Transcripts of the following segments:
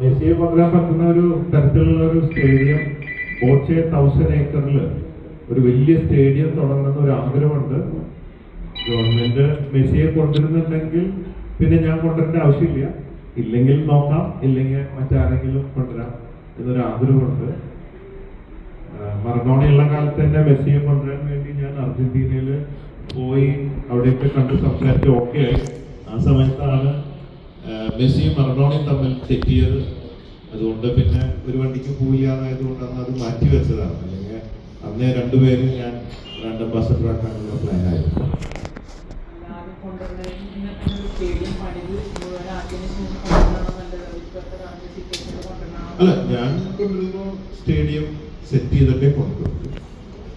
മെസ്സിയെ കൊണ്ടുവരാൻ പറ്റുന്ന ഒരു തരത്തിലുള്ള ഒരു സ്റ്റേഡിയം ബോച്ചെ തൗസൻഡ് ഏക്കറിൽ ഒരു വലിയ സ്റ്റേഡിയം തുടങ്ങുന്ന ഒരു ആഗ്രഹമുണ്ട്. ഗവൺമെന്റ് മെസ്സിയെ കൊണ്ടുവരുന്നുണ്ടെങ്കിൽ പിന്നെ ഞാൻ കൊണ്ടുവരേണ്ട ആവശ്യമില്ല. ഇല്ലെങ്കിൽ നോക്കാം ഇല്ലെങ്കിൽ മറ്റാരെങ്കിലും കൊണ്ടുവരാം എന്നൊരു ആഗ്രഹമുണ്ട്. മറഡോണയുള്ള കാലത്ത് തന്നെ മെസ്സിയെ കൊണ്ടുവരാൻ വേണ്ടി ഞാൻ അർജന്റീനയിൽ പോയി അവിടെയൊക്കെ കണ്ട് സംസാരിച്ച് ഓക്കെ ആയി ആ സമയത്താണ് മെസ്സിയും മറഡോണയും തമ്മിൽ തെറ്റിയത് അതുകൊണ്ട് പിന്നെ ഒരു വണ്ടിക്ക് പോയില്ലാതായതുകൊണ്ട് അന്ന് അത് മാറ്റി വെച്ചതാണ്. അല്ലെങ്കിൽ അന്നേ രണ്ടുപേരും ഞാൻ രണ്ട് ബസ് ആക്കാനുള്ള പ്ലാൻ ആയിരുന്നു. അല്ല ഞാൻ കൊണ്ടുവരുമ്പോൾ സ്റ്റേഡിയം സെറ്റ് ചെയ്തിട്ടേ കൊണ്ടുവരും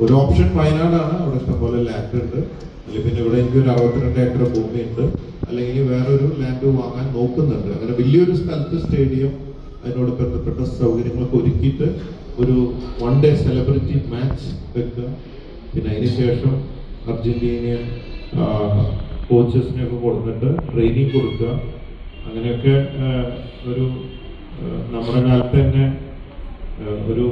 ഒരു ഓപ്ഷൻ വയനാടാണ്. അവിടെ ഇഷ്ടംപോലെ ലാൻഡ് ഉണ്ട്. അല്ലെങ്കിൽ പിന്നെ ഇവിടെ എനിക്ക് ഒരു അറുപത്തിരണ്ട് ഏക്കർ ഉണ്ട് അല്ലെങ്കിൽ വേറൊരു ലാൻഡ് വാങ്ങാൻ നോക്കുന്നുണ്ട്. അങ്ങനെ വലിയൊരു സ്ഥലത്ത് സ്റ്റേഡിയം അതിനോട് ബന്ധപ്പെട്ട സൗകര്യങ്ങളൊക്കെ ഒരുക്കിയിട്ട് ഒരു വൺ ഡേ സെലിബ്രിറ്റി മാച്ച് വെക്കുക. പിന്നെ അതിനുശേഷം അർജന്റീനിയൻ കോച്ചസിനെയൊക്കെ കൊടുത്തിട്ട് ട്രെയിനിങ് കൊടുക്കുക. അങ്ങനെയൊക്കെ ഒരു നമ്മുടെ കാലത്ത് തന്നെ ഒരു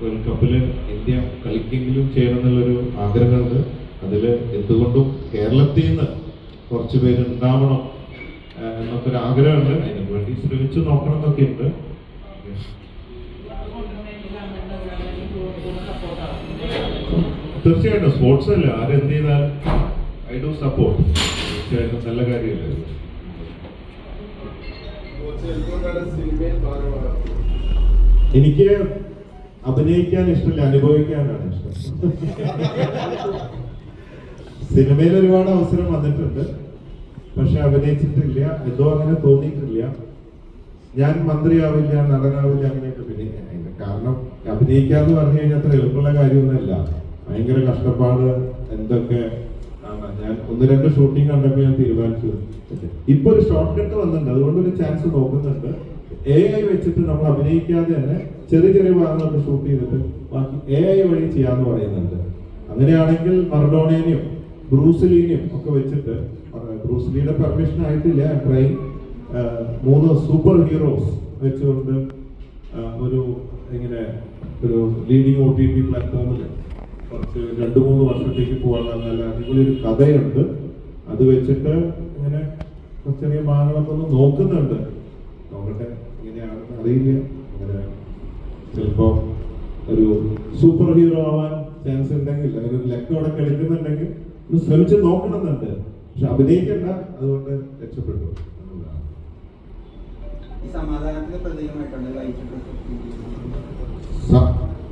വേൾഡ് കപ്പിൽ ഇന്ത്യ കളിക്കെങ്കിലും ചെയ്യണം എന്നുള്ളൊരു ആഗ്രഹമുണ്ട്. അതിൽ എന്തുകൊണ്ടും കേരളത്തിൽ നിന്ന് കുറച്ച് പേര് ഉണ്ടാവണം എന്നൊക്കെ ഒരു ആഗ്രഹമുണ്ട് അതിന് വേണ്ടി ശ്രമിച്ചു നോക്കണം എന്നൊക്കെ ഉണ്ട് തീർച്ചയായിട്ടും സ്പോർട്സ് അല്ല ആരെന്ത് ചെയ്താൽ ഐ ഡു സപ്പോർട്ട്. തീർച്ചയായിട്ടും നല്ല കാര്യമല്ലേ? എനിക്ക് അഭിനയിക്കാൻ ഇഷ്ടമില്ല അനുഭവിക്കാനാണ് ഇഷ്ടം. സിനിമയിൽ ഒരുപാട് അവസരം വന്നിട്ടുണ്ട്. പക്ഷെ അഭിനയിച്ചിട്ടില്ല. എന്തോ അങ്ങനെ തോന്നിയിട്ടില്ല. ഞാൻ മന്ത്രിയാവില്ല നടനാവില്ല അങ്ങനെയൊക്കെ പിന്നെ കാരണം അഭിനയിക്കാന്ന് പറഞ്ഞു കഴിഞ്ഞാൽ അത്ര എളുപ്പമുള്ള കാര്യമൊന്നുമല്ല. ഭയങ്കര കഷ്ടപ്പാട് എന്തൊക്കെ ആണ് ഞാൻ ഒന്ന് രണ്ട് ഷൂട്ടിംഗ് കണ്ടപ്പോൾ ഞാൻ തീരുമാനിച്ചു. ഇപ്പൊ ഒരു ഷോർട്ട് കട്ട് വന്നിട്ടുണ്ട്. അതുകൊണ്ട് ഒരു ചാൻസ് നോക്കുന്നുണ്ട്. എ ഐ വെച്ചിട്ട് നമ്മൾ അഭിനയിക്കാതെ തന്നെ ചെറിയ ചെറിയ ഭാഗങ്ങളൊക്കെ ഷൂട്ട് ചെയ്തിട്ട് ബാക്കി എ ഐ വഴി ചെയ്യാന്ന് പറയുന്നുണ്ട്. അങ്ങനെയാണെങ്കിൽ മറഡോണേനെയും ബ്രൂസ്ലീനെയും ഒക്കെ വെച്ചിട്ട് ബ്രൂസ്ലിയുടെ പെർമിഷൻ ആയിട്ടില്ല ട്രൈ മൂന്ന് സൂപ്പർ ഹീറോസ് വെച്ചുകൊണ്ട് ഒരു ഇങ്ങനെ ഒരു ലീഡിങ് ഒ ടി പി പ്ലാറ്റ്ഫോമിൽ കുറച്ച് രണ്ട് മൂന്ന് വർഷത്തേക്ക് പോകാനുള്ള നല്ല അടിപൊളി ഒരു കഥയുണ്ട്. അത് വെച്ചിട്ട് ഇങ്ങനെ ചെറിയ ഭാഗങ്ങളൊക്കെ ഒന്ന് നോക്കുന്നുണ്ട്. നോക്കട്ടെ ഇങ്ങനെയാണെന്ന് അറിയില്ല. അങ്ങനെ ചിലപ്പോ ഒരു സൂപ്പർ ഹീറോ ആവാൻ ചാൻസ് ഉണ്ടെങ്കിൽ അങ്ങനെ ഒരു ലക്കോടെ എടുക്കുന്നുണ്ടെങ്കിൽ ഒന്ന് ശ്രമിച്ച് നോക്കണമെന്നുണ്ട്. പക്ഷെ അഭിനയിക്കണ്ട അതുകൊണ്ട്. ഈ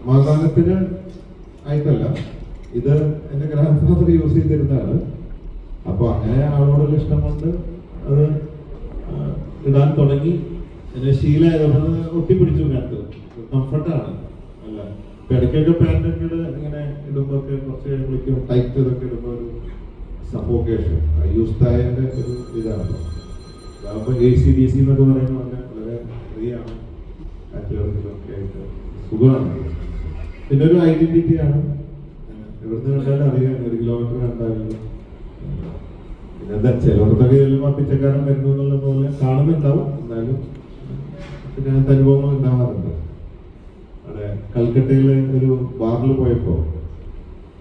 സമാധാനത്തിന് ആയിട്ടല്ല. ഇത് എന്റെ ഗ്രാൻഡ് ഫാദർ യൂസ് ചെയ്തിരുന്നതാണ്. അപ്പൊ അങ്ങനെ ആളോടുള്ള ഇഷ്ടം കൊണ്ട് അത് ഇടാൻ തുടങ്ങി. എന്റെ ശീലമായതുകൊണ്ട് അത് ഒട്ടിപ്പിടിച്ചു കാലത്ത് കംഫർട്ടാണ് അല്ല. ഇടയ്ക്കൊക്കെ പാന്റൊക്കെ ഇങ്ങനെ ഇടുമ്പോ ഒക്കെ കുറച്ച് വിളിക്കും ടൈറ്റ് ഇതൊക്കെ ഇടുമ്പോ ഒരു സഫോക്കേഷൻ. യൂസ് ഒരു ഇതാണല്ലോ അപ്പൊ എ സി ഡി സി എന്നൊക്കെ പറയുമ്പോൾ വളരെ ഫ്രീ ആണ് കാറ്റുകൾക്കൊക്കെ ആയിട്ട് സുഖമാണ്. പിന്നെ ഒരു ഐഡന്റിറ്റി ആണ്. എവിടുന്ന് കണ്ടാലും അറിയാം ഒരു കിലോമീറ്റർ കണ്ടാലും. പിന്നെ എന്താ ചിലവർക്കൊക്കെ ചെല്ലുമ്പോൾ പിച്ചക്കാരൻ വരുന്നു എന്നുള്ള പോലെ കാണുന്നുണ്ടാവും. എന്നാലും പിന്നെ അനുഭവങ്ങൾ ഉണ്ടാവാറുണ്ട്. കൽക്കട്ടയിലെ ഒരു ബാറിൽ പോയപ്പോ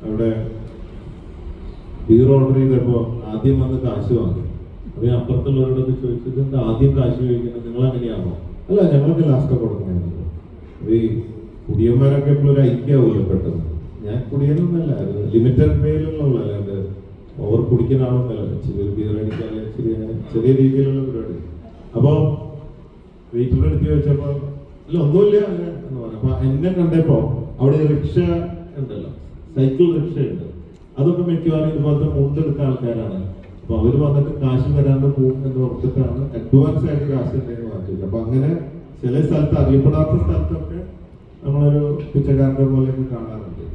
അവിടെ ബീർ ഓർഡർ ചെയ്തപ്പോ ആദ്യം വന്ന് കാശ് വാങ്ങി. അപ്പുറത്തുള്ളവരോട് അപ്പുറത്തുള്ളവരോടൊക്കെ ചോദിച്ചത് എന്താ ആദ്യം കാശ് ചോദിക്കുന്നത്? നിങ്ങൾ അങ്ങനെയാണോ അല്ല ഞങ്ങൾക്ക് ലാസ്റ്റ് കൊടുക്കണമായിരുന്നു ഈ കുടിയന്മാരൊക്കെ എപ്പോഴും ഒരു ഐക്യാവൂല്ലോ പെട്ടെന്ന് ഞാൻ കുടിയനൊന്നല്ല ലിമിറ്റഡ് പേരിലുള്ള അല്ലാണ്ട് ഓവർ കുടിക്കുന്ന ആളൊന്നല്ല ചെറിയ ബീർ അടിക്കാൻ ചെറിയ ചെറിയ രീതിയിലുള്ള പരിപാടി. അപ്പോ വെയിറ്റർ അടുത്ത് ചോദിച്ചപ്പോ ഇല്ല ഒന്നുമില്ല എന്ന് പറഞ്ഞു. അപ്പൊ എന്നെ കണ്ടപ്പോ അവിടെ റിക്ഷ ഉണ്ടല്ലോ. സൈക്കിൾ റിക്ഷ ഉണ്ട് അതൊക്കെ മിക്കവാറും ഇതുപോലത്തെ മുണ്ടെടുത്ത ആൾക്കാരാണ്. അപ്പൊ അവർ വന്നിട്ട് കാശ് തരാണ്ട് പോകും എന്ന് ഓർത്തിട്ടാണ് അഡ്വാൻസ് ആയിട്ട് കാശ് ഉണ്ടെന്ന് പറഞ്ഞില്ല അപ്പൊ അങ്ങനെ ചില സ്ഥലത്ത് അറിയപ്പെടാത്ത സ്ഥലത്തൊക്കെ നമ്മളൊരു പിച്ചക്കാരന്റെ പോലെയൊക്കെ കാണാറുണ്ട്.